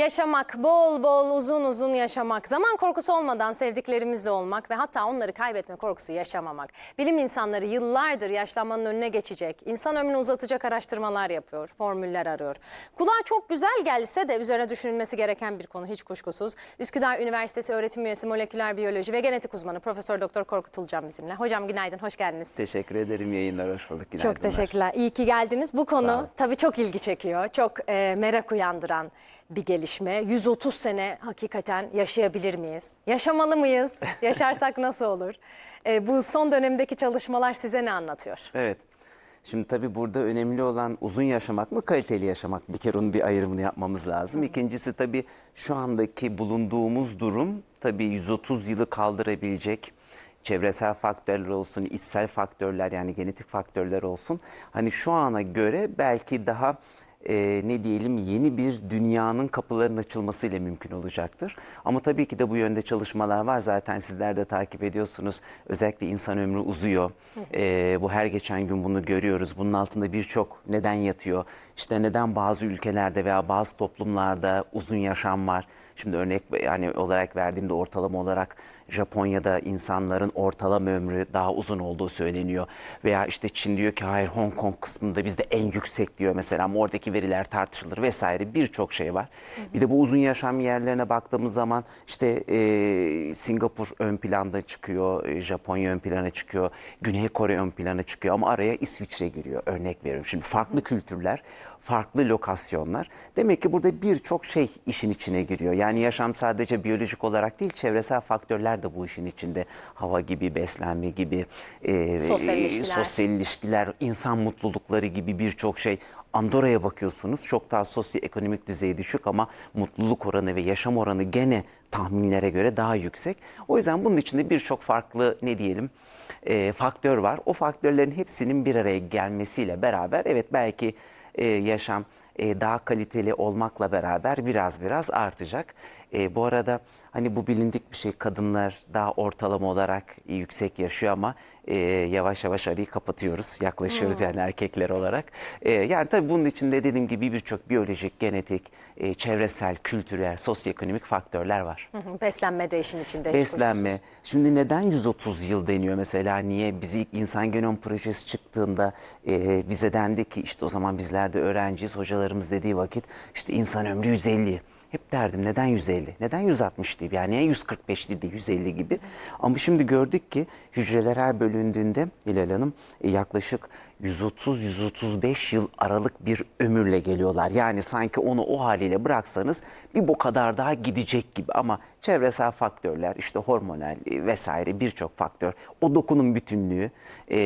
Yaşamak, bol bol uzun uzun yaşamak, zaman korkusu olmadan sevdiklerimizle olmak ve hatta onları kaybetme korkusu yaşamamak. Bilim insanları yıllardır yaşlanmanın önüne geçecek, insan ömrünü uzatacak araştırmalar yapıyor, formüller arıyor. Kulağa çok güzel gelse de üzerine düşünülmesi gereken bir konu hiç kuşkusuz. Üsküdar Üniversitesi öğretim üyesi moleküler biyoloji ve genetik uzmanı Profesör Doktor Korkut Ulcan bizimle. Hocam günaydın, hoş geldiniz. Teşekkür ederim yayınlar hoş bulduk. Çok teşekkürler. İyi ki geldiniz. Bu konu tabii çok ilgi çekiyor. Çok e, merak uyandıran bir gelişme. 130 sene hakikaten yaşayabilir miyiz? Yaşamalı mıyız? Yaşarsak nasıl olur? E, bu son dönemdeki çalışmalar size ne anlatıyor? Evet. Şimdi tabii burada önemli olan uzun yaşamak mı kaliteli yaşamak bir kere onun bir ayrımını yapmamız lazım. İkincisi tabii şu andaki bulunduğumuz durum tabii 130 yılı kaldırabilecek çevresel faktörler olsun, içsel faktörler yani genetik faktörler olsun. Hani şu ana göre belki daha e, ne diyelim yeni bir dünyanın kapılarının açılmasıyla mümkün olacaktır. Ama tabii ki de bu yönde çalışmalar var. Zaten sizler de takip ediyorsunuz. Özellikle insan ömrü uzuyor. E, bu her geçen gün bunu görüyoruz. Bunun altında birçok neden yatıyor. İşte neden bazı ülkelerde veya bazı toplumlarda uzun yaşam var. Şimdi örnek yani olarak verdiğimde ortalama olarak Japonya'da insanların ortalama ömrü daha uzun olduğu söyleniyor. Veya işte Çin diyor ki hayır Hong Kong kısmında bizde en yüksek diyor mesela ama oradaki veriler tartışılır vesaire birçok şey var. Bir de bu uzun yaşam yerlerine baktığımız zaman işte e, Singapur ön planda çıkıyor, Japonya ön plana çıkıyor, Güney Kore ön plana çıkıyor ama araya İsviçre giriyor örnek veriyorum. Şimdi farklı kültürler, farklı lokasyonlar. Demek ki burada birçok şey işin içine giriyor. Yani yaşam sadece biyolojik olarak değil, çevresel faktörler de bu işin içinde. Hava gibi, beslenme gibi, e, Sosyal e, ilişkiler. sosyal ilişkiler, insan mutlulukları gibi birçok şey. Andorra'ya bakıyorsunuz çok daha sosyoekonomik düzeyi düşük ama mutluluk oranı ve yaşam oranı gene tahminlere göre daha yüksek. O yüzden bunun içinde birçok farklı ne diyelim e, faktör var. O faktörlerin hepsinin bir araya gelmesiyle beraber evet belki e, yaşam e, daha kaliteli olmakla beraber biraz biraz artacak. E, bu arada hani bu bilindik bir şey kadınlar daha ortalama olarak yüksek yaşıyor ama e, yavaş yavaş arayı kapatıyoruz. Yaklaşıyoruz yani erkekler olarak. E, yani tabii bunun içinde dediğim gibi birçok biyolojik, genetik, e, çevresel, kültürel, sosyoekonomik faktörler var. Hı hı, Beslenme de işin içinde. Beslenme. Şimdi neden 130 yıl deniyor mesela? Niye? Biz ilk insan genom projesi çıktığında e, bize dendi ki işte o zaman bizler de öğrenciyiz. Hocalarımız dediği vakit işte insan ömrü 150. Hep derdim neden 150? Neden 160 değil? Yani niye 145 değil de 150 gibi? Ama şimdi gördük ki hücreler her bölündüğünde Hilal Hanım e, yaklaşık 130-135 yıl aralık bir ömürle geliyorlar. Yani sanki onu o haliyle bıraksanız bir bu kadar daha gidecek gibi ama çevresel faktörler işte hormonal e, vesaire birçok faktör o dokunun bütünlüğü e,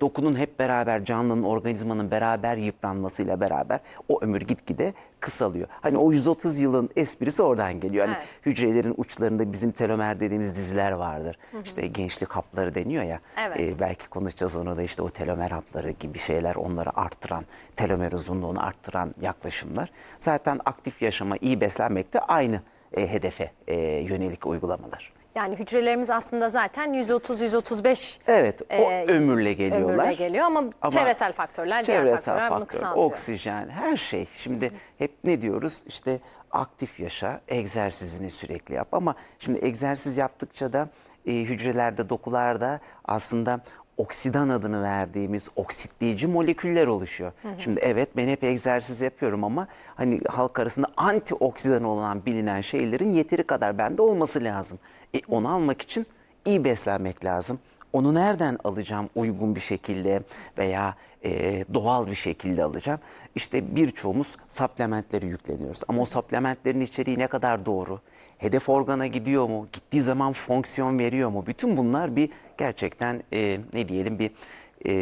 dokunun hep beraber canlının organizmanın beraber yıpranmasıyla beraber o ömür gitgide kısalıyor. Hani o 130 yılın esprisi oradan geliyor. Hani Evet. hücrelerin uçlarında bizim telomer dediğimiz diziler vardır. İşte gençlik hapları deniyor ya. Evet. E, belki konuşacağız onu da işte o telomer hapları gibi şeyler onları arttıran, telomer uzunluğunu arttıran yaklaşımlar. Zaten aktif yaşama, iyi beslenmek de aynı e, hedefe e, yönelik uygulamalar. Yani hücrelerimiz aslında zaten 130-135 Evet, o e, ömürle geliyorlar. ömürle geliyor ama, Ama çevresel faktörler, diğer faktörler Çevresel bunu faktör, kısaltıyor. oksijen, her şey. Şimdi hep ne diyoruz? İşte aktif yaşa, egzersizini sürekli yap. Ama şimdi egzersiz yaptıkça da e, hücrelerde, dokularda aslında oksidan adını verdiğimiz oksitleyici moleküller oluşuyor. Şimdi evet ben hep egzersiz yapıyorum ama hani halk arasında antioksidan olan bilinen şeylerin yeteri kadar bende olması lazım. E, onu almak için iyi beslenmek lazım. Onu nereden alacağım uygun bir şekilde veya e, doğal bir şekilde alacağım? İşte birçoğumuz supplementleri yükleniyoruz. Ama o supplementlerin içeriği ne kadar doğru? Hedef organa gidiyor mu? Gittiği zaman fonksiyon veriyor mu? Bütün bunlar bir gerçekten e, ne diyelim bir e,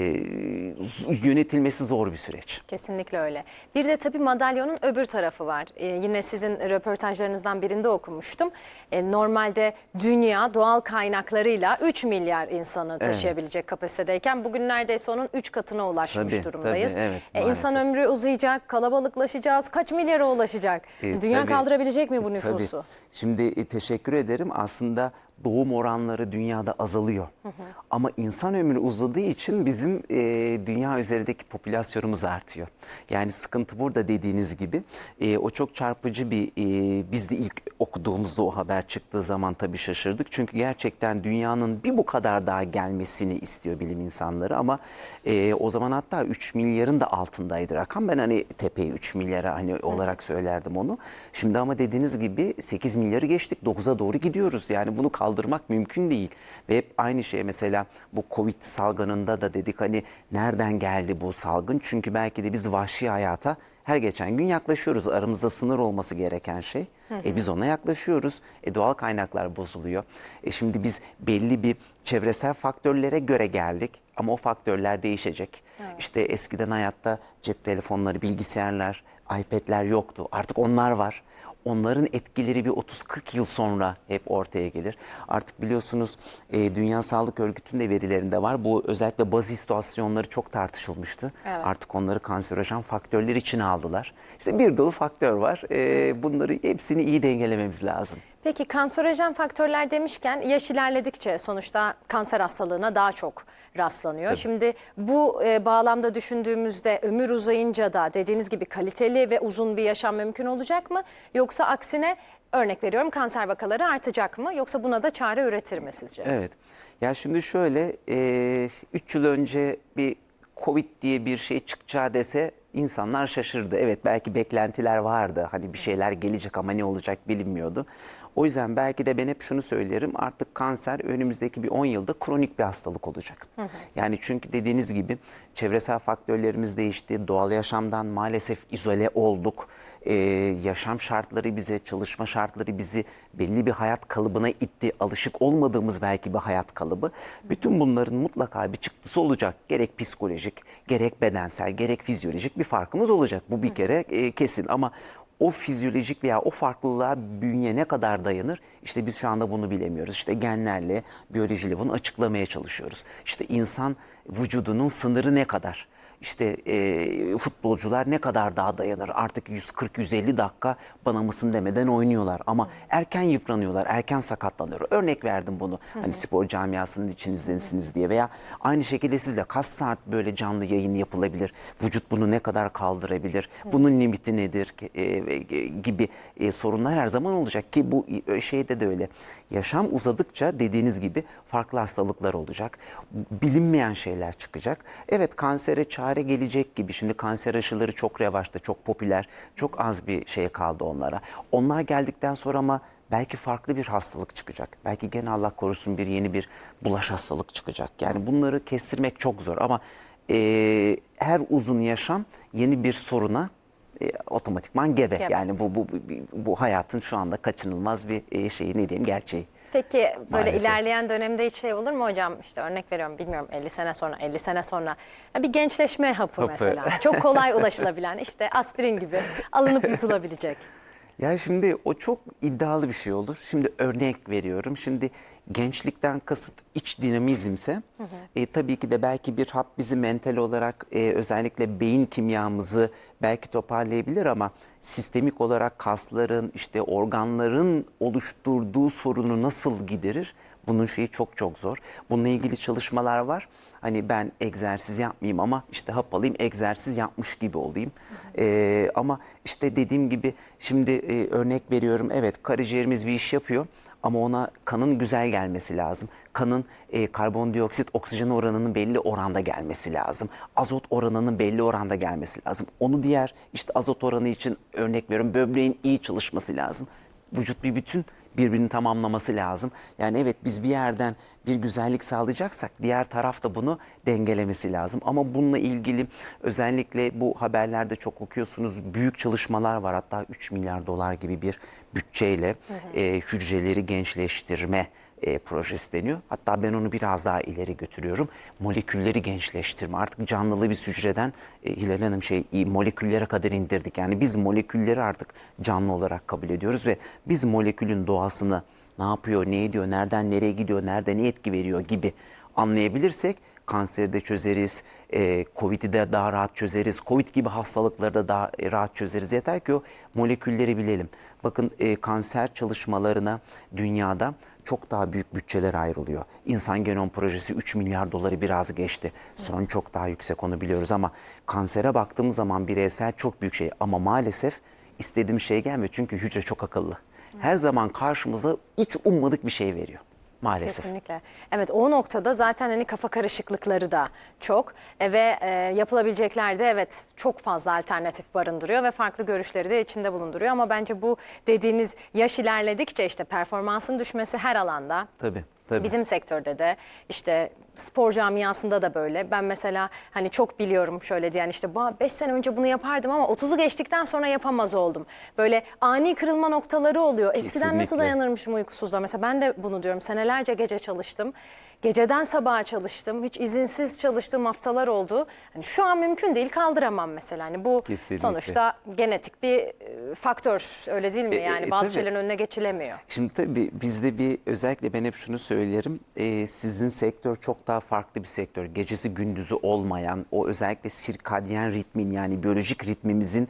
yönetilmesi zor bir süreç. Kesinlikle öyle. Bir de tabii madalyonun öbür tarafı var. Ee, yine sizin röportajlarınızdan birinde okumuştum. Ee, normalde dünya doğal kaynaklarıyla 3 milyar insanı taşıyabilecek kapasitedeyken bugün neredeyse onun 3 katına ulaşmış Tabii, durumdayız. tabii, evet, Ee, insan ömrü uzayacak, kalabalıklaşacağız. Kaç milyara ulaşacak? E, dünya tabii. kaldırabilecek mi bu Tabii. nüfusu? Şimdi e, teşekkür ederim. Aslında doğum oranları dünyada azalıyor. Ama insan ömrü uzadığı için bizim e, dünya üzerindeki popülasyonumuz artıyor. Yani sıkıntı burada dediğiniz gibi. E, o çok çarpıcı bir, e, biz de ilk okuduğumuzda o haber çıktığı zaman tabii şaşırdık. Çünkü gerçekten dünyanın bir bu kadar daha gelmesini istiyor bilim insanları. Ama e, o zaman hatta 3 milyarın da altındaydı rakam. Ben hani tepeye 3 milyara hani olarak söylerdim onu. Şimdi ama dediğiniz gibi 8 milyarı geçtik. 9'a doğru gidiyoruz. Yani bunu kaldırmak mümkün değil. Ve hep aynı şey mesela bu Covid salgınında da dedik hani nereden geldi bu salgın? Çünkü belki de biz vahşi hayata her geçen gün yaklaşıyoruz. Aramızda sınır olması gereken şey. E biz ona yaklaşıyoruz. E doğal kaynaklar bozuluyor. E şimdi biz belli bir çevresel faktörlere göre geldik ama o faktörler değişecek. İşte eskiden hayatta cep telefonları, bilgisayarlar, iPad'ler yoktu. Artık onlar var onların etkileri bir 30-40 yıl sonra hep ortaya gelir. Artık biliyorsunuz e, Dünya Sağlık Örgütü'nün de verilerinde var. Bu özellikle baz istasyonları çok tartışılmıştı. Evet. Artık onları kanserojen faktörler içine aldılar. İşte bir dolu faktör var. E, bunları hepsini iyi dengelememiz lazım. Peki kanserojen faktörler demişken yaş ilerledikçe sonuçta kanser hastalığına daha çok rastlanıyor. Şimdi bu e, bağlamda düşündüğümüzde ömür uzayınca da dediğiniz gibi kaliteli ve uzun bir yaşam mümkün olacak mı? Yoksa aksine örnek veriyorum kanser vakaları artacak mı? Yoksa buna da çare üretir mi sizce? Evet. Ya şimdi şöyle 3 yıl önce bir Covid diye bir şey çıkacağı dese insanlar şaşırdı. Evet belki beklentiler vardı. Hani bir şeyler gelecek ama ne olacak bilinmiyordu. O yüzden belki de ben hep şunu söylerim. Artık kanser önümüzdeki bir 10 yılda kronik bir hastalık olacak. Yani çünkü dediğiniz gibi çevresel faktörlerimiz değişti. Doğal yaşamdan maalesef izole olduk e, yaşam şartları bize, çalışma şartları bizi belli bir hayat kalıbına itti. Alışık olmadığımız belki bir hayat kalıbı. Bütün bunların mutlaka bir çıktısı olacak. Gerek psikolojik, gerek bedensel, gerek fizyolojik bir farkımız olacak. Bu bir kere e, kesin ama o fizyolojik veya o farklılığa bünye ne kadar dayanır? İşte biz şu anda bunu bilemiyoruz. İşte genlerle, biyolojiyle bunu açıklamaya çalışıyoruz. İşte insan vücudunun sınırı ne kadar? İşte e, futbolcular ne kadar daha dayanır? Artık 140-150 dakika bana mısın demeden oynuyorlar. Ama erken yıpranıyorlar, erken sakatlanıyor. Örnek verdim bunu. Hani spor camiasının içinizdensiniz diye. Veya aynı şekilde sizle kaç saat böyle canlı yayın yapılabilir? Vücut bunu ne kadar kaldırabilir? Bunun limiti nedir? E, e, gibi e, sorunlar her zaman olacak. Ki bu e, şeyde de öyle. Yaşam uzadıkça dediğiniz gibi farklı hastalıklar olacak. Bilinmeyen şeyler çıkacak. Evet kansere çare gelecek gibi. Şimdi kanser aşıları çok revaçta, çok popüler. Çok az bir şey kaldı onlara. Onlar geldikten sonra ama belki farklı bir hastalık çıkacak. Belki gene Allah korusun bir yeni bir bulaş hastalık çıkacak. Yani bunları kestirmek çok zor ama e, her uzun yaşam yeni bir soruna e, otomatikman gebe. Gebe. Yani bu, bu, bu, bu hayatın şu anda kaçınılmaz bir e, şeyi ne diyeyim gerçeği. Peki böyle Maalesef. ilerleyen dönemde hiç şey olur mu hocam? İşte örnek veriyorum bilmiyorum 50 sene sonra 50 sene sonra bir gençleşme hapı, Hapı. mesela. Çok kolay ulaşılabilen işte aspirin gibi alınıp yutulabilecek. Ya şimdi o çok iddialı bir şey olur. Şimdi örnek veriyorum. Şimdi gençlikten kasıt iç dinamizmse e, tabii ki de belki bir hap bizi mental olarak e, özellikle beyin kimyamızı belki toparlayabilir ama sistemik olarak kasların işte organların oluşturduğu sorunu nasıl giderir? Bunun şeyi çok çok zor. Bununla ilgili çalışmalar var. Hani ben egzersiz yapmayayım ama işte hap alayım egzersiz yapmış gibi olayım. Ee, ama işte dediğim gibi şimdi e, örnek veriyorum evet karaciğerimiz bir iş yapıyor ama ona kanın güzel gelmesi lazım. Kanın e, karbondioksit oksijen oranının belli oranda gelmesi lazım. Azot oranının belli oranda gelmesi lazım. Onu diğer işte azot oranı için örnek veriyorum böbreğin iyi çalışması lazım. Vücut bir bütün birbirini tamamlaması lazım. Yani evet biz bir yerden bir güzellik sağlayacaksak diğer taraf da bunu dengelemesi lazım. Ama bununla ilgili özellikle bu haberlerde çok okuyorsunuz büyük çalışmalar var. Hatta 3 milyar dolar gibi bir bütçeyle e, hücreleri gençleştirme e, projesi deniyor. Hatta ben onu biraz daha ileri götürüyorum. Molekülleri gençleştirme. Artık canlılı bir hücreden e, Hilal Hanım şey moleküllere kadar indirdik. Yani biz molekülleri artık canlı olarak kabul ediyoruz ve biz molekülün doğasını ne yapıyor, ne ediyor, nereden nereye gidiyor, nerede ne etki veriyor gibi anlayabilirsek kanseri de çözeriz, e, Covid'i de daha rahat çözeriz, Covid gibi hastalıkları da daha e, rahat çözeriz. Yeter ki o molekülleri bilelim. Bakın e, kanser çalışmalarına dünyada çok daha büyük bütçeler ayrılıyor. İnsan genom projesi 3 milyar doları biraz geçti. Son çok daha yüksek onu biliyoruz ama kansere baktığımız zaman bireysel çok büyük şey ama maalesef istediğim şey gelmiyor çünkü hücre çok akıllı. Her zaman karşımıza hiç ummadık bir şey veriyor maalesef. Kesinlikle. Evet o noktada zaten hani kafa karışıklıkları da çok E, ve e, yapılabilecekler de evet çok fazla alternatif barındırıyor ve farklı görüşleri de içinde bulunduruyor ama bence bu dediğiniz yaş ilerledikçe işte performansın düşmesi her alanda Tabii tabii. Bizim sektörde de işte spor camiasında da böyle. Ben mesela hani çok biliyorum şöyle diyen işte 5 sene önce bunu yapardım ama 30'u geçtikten sonra yapamaz oldum. Böyle ani kırılma noktaları oluyor. Eskiden nasıl Kesinlikle. dayanırmışım uykusuzluğa? Mesela ben de bunu diyorum. Senelerce gece çalıştım. Geceden sabaha çalıştım. Hiç izinsiz çalıştığım haftalar oldu. Hani şu an mümkün değil kaldıramam mesela. Hani bu Kesinlikle. sonuçta genetik bir e, faktör öyle değil mi? E, e, Yani e, bazı tabii. şeylerin önüne geçilemiyor. Şimdi tabii bizde bir özellikle ben hep şunu söylerim. Ee, sizin sektör çok daha farklı bir sektör. Gecesi gündüzü olmayan o özellikle sirkadyen ritmin yani biyolojik ritmimizin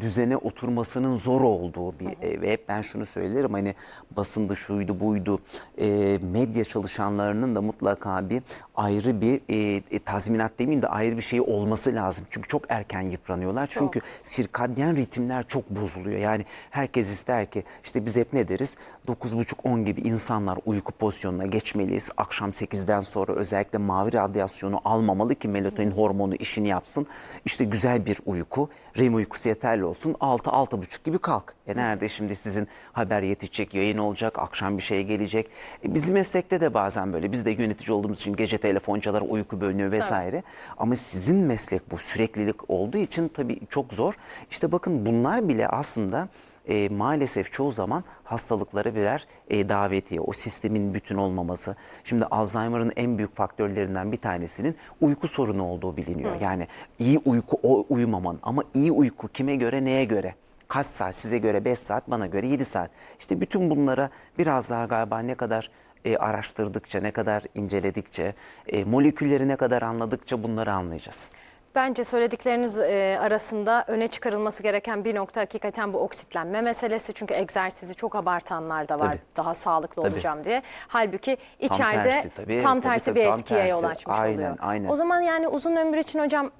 düzene oturmasının zor olduğu bir e, ve hep ben şunu söylerim hani basında şuydu buydu. E, medya çalışanlarının da mutlaka bir ayrı bir e, e, tazminat demeyeyim de ayrı bir şey olması lazım. Çünkü çok erken yıpranıyorlar. Çünkü sirkadyen ritimler çok bozuluyor. Yani herkes ister ki işte biz hep ne deriz? 9.30-10 gibi insanlar uyku pozisyonuna geçmeliyiz. Akşam 8'den sonra özellikle mavi radyasyonu almamalı ki melatonin hormonu işini yapsın. İşte güzel bir uyku, REM uykusu yeterli olsun. 6-6.30 gibi kalk. E nerede şimdi sizin haber yetişecek, yayın olacak, akşam bir şey gelecek. E bizim meslekte de bazen böyle. Biz de yönetici olduğumuz için gece telefonculara uyku bölünüyor vesaire. Ama sizin meslek bu süreklilik olduğu için tabii çok zor. İşte bakın bunlar bile aslında e, maalesef çoğu zaman hastalıklara birer e, davetiye. O sistemin bütün olmaması. Şimdi Alzheimer'ın en büyük faktörlerinden bir tanesinin uyku sorunu olduğu biliniyor. Yani iyi uyku o uyumaman ama iyi uyku kime göre neye göre? Kaç saat size göre 5 saat bana göre 7 saat. İşte bütün bunlara biraz daha galiba ne kadar e, araştırdıkça, ne kadar inceledikçe, e, molekülleri ne kadar anladıkça bunları anlayacağız. Bence söyledikleriniz e, arasında öne çıkarılması gereken bir nokta hakikaten bu oksitlenme meselesi. Çünkü egzersizi çok abartanlar da var Tabii. daha sağlıklı Tabii. olacağım diye. Halbuki içeride tersi tabii, tam tabii, tersi tabii, bir tam etkiye tersi. yol açmış Aynen, oluyor. aynen. O zaman yani uzun ömür için hocam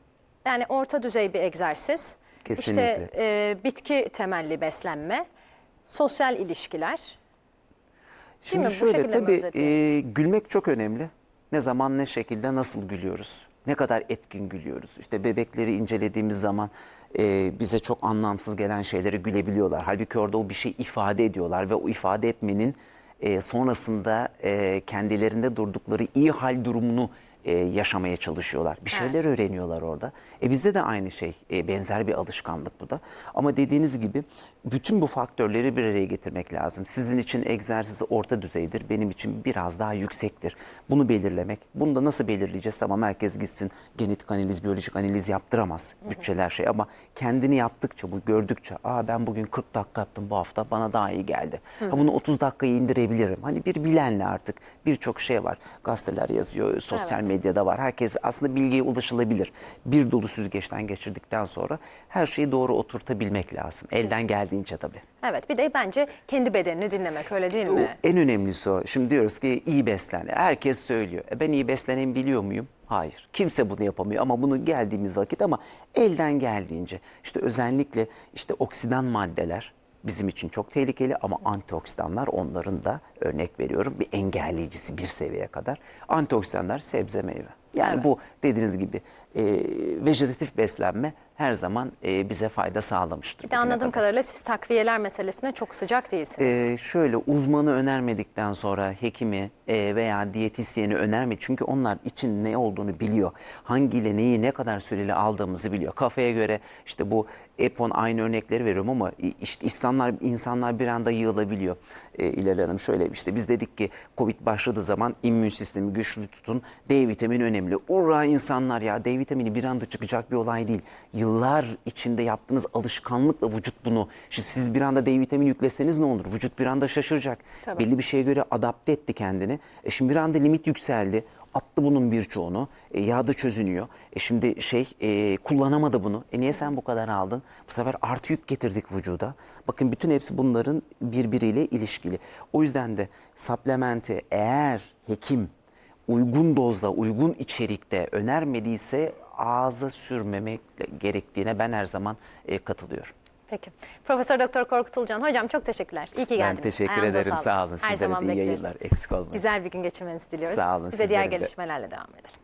yani orta düzey bir egzersiz. Kesinlikle. İşte e, bitki temelli beslenme, sosyal ilişkiler. Şimdi mi? Bu şöyle tabii e, gülmek çok önemli. Ne zaman ne şekilde nasıl gülüyoruz? Ne kadar etkin gülüyoruz? İşte bebekleri incelediğimiz zaman e, bize çok anlamsız gelen şeylere gülebiliyorlar. Halbuki orada o bir şey ifade ediyorlar ve o ifade etmenin e, sonrasında e, kendilerinde durdukları iyi hal durumunu e, yaşamaya çalışıyorlar. Bir şeyler öğreniyorlar orada. E bizde de aynı şey. E, benzer bir alışkanlık bu da. Ama dediğiniz gibi bütün bu faktörleri bir araya getirmek lazım. Sizin için egzersiz orta düzeydir. Benim için biraz daha yüksektir. Bunu belirlemek. Bunu da nasıl belirleyeceğiz? Tamam herkes gitsin genetik analiz, biyolojik analiz yaptıramaz. Bütçeler şey ama kendini yaptıkça, bu gördükçe aa ben bugün 40 dakika yaptım bu hafta bana daha iyi geldi. Ha, bunu 30 dakikaya indirebilirim. Hani bir bilenle artık birçok şey var. Gazeteler yazıyor, sosyal Evet. Medyada var. Herkes aslında bilgiye ulaşılabilir. Bir dolu süzgeçten geçirdikten sonra her şeyi doğru oturtabilmek lazım. Elden geldiğince tabii. Evet bir de bence kendi bedenini dinlemek öyle değil mi? En önemlisi o. Şimdi diyoruz ki iyi beslen. Herkes söylüyor. E ben iyi beslenen biliyor muyum? Hayır. Kimse bunu yapamıyor ama bunu geldiğimiz vakit ama elden geldiğince işte özellikle işte oksidan maddeler bizim için çok tehlikeli ama antioksidanlar onların da örnek veriyorum bir engelleyicisi bir seviyeye kadar. Antioksidanlar sebze meyve. Yani Evet. bu dediğiniz gibi e, vejetatif beslenme her zaman e, bize fayda sağlamıştır. Bir de anladığım kadar. kadarıyla siz takviyeler meselesine çok sıcak değilsiniz. Ee, şöyle uzmanı önermedikten sonra hekimi e, veya diyetisyeni önerme çünkü onlar için ne olduğunu biliyor. Hangiyle neyi ne kadar süreli aldığımızı biliyor. Kafaya göre işte bu Epon aynı örnekleri veriyorum ama işte insanlar insanlar bir anda yığılabiliyor. E, İlal Hanım şöyle işte biz dedik ki Covid başladığı zaman immün sistemi güçlü tutun. D vitamini önemli. Ura insanlar ya D vitamini bir anda çıkacak bir olay değil. Yıllar içinde yaptığınız alışkanlıkla vücut bunu. Şimdi siz bir anda D vitamini yükleseniz ne olur? Vücut bir anda şaşıracak. Tabii. Belli bir şeye göre adapte etti kendini. E şimdi bir anda limit yükseldi. attı bunun birçoğunu. E, yağda çözünüyor. E şimdi şey e, kullanamadı bunu. E niye sen bu kadar aldın? Bu sefer artı yük getirdik vücuda. Bakın bütün hepsi bunların birbiriyle ilişkili. O yüzden de supplementi eğer hekim uygun dozda, uygun içerikte önermediyse ağza sürmemek gerektiğine ben her zaman e, katılıyorum. Peki. Profesör Doktor Korkut Ulucan hocam çok teşekkürler. İyi ki Ben geldiniz. teşekkür Ayağınıza ederim. sağlık. Sağ olun. Sizlere iyi bekleriz. yayınlar. Eksik olmayın. Güzel bir gün geçirmenizi diliyoruz. Sağ olun, Biz de diğer sizlerin de. gelişmelerle devam edelim.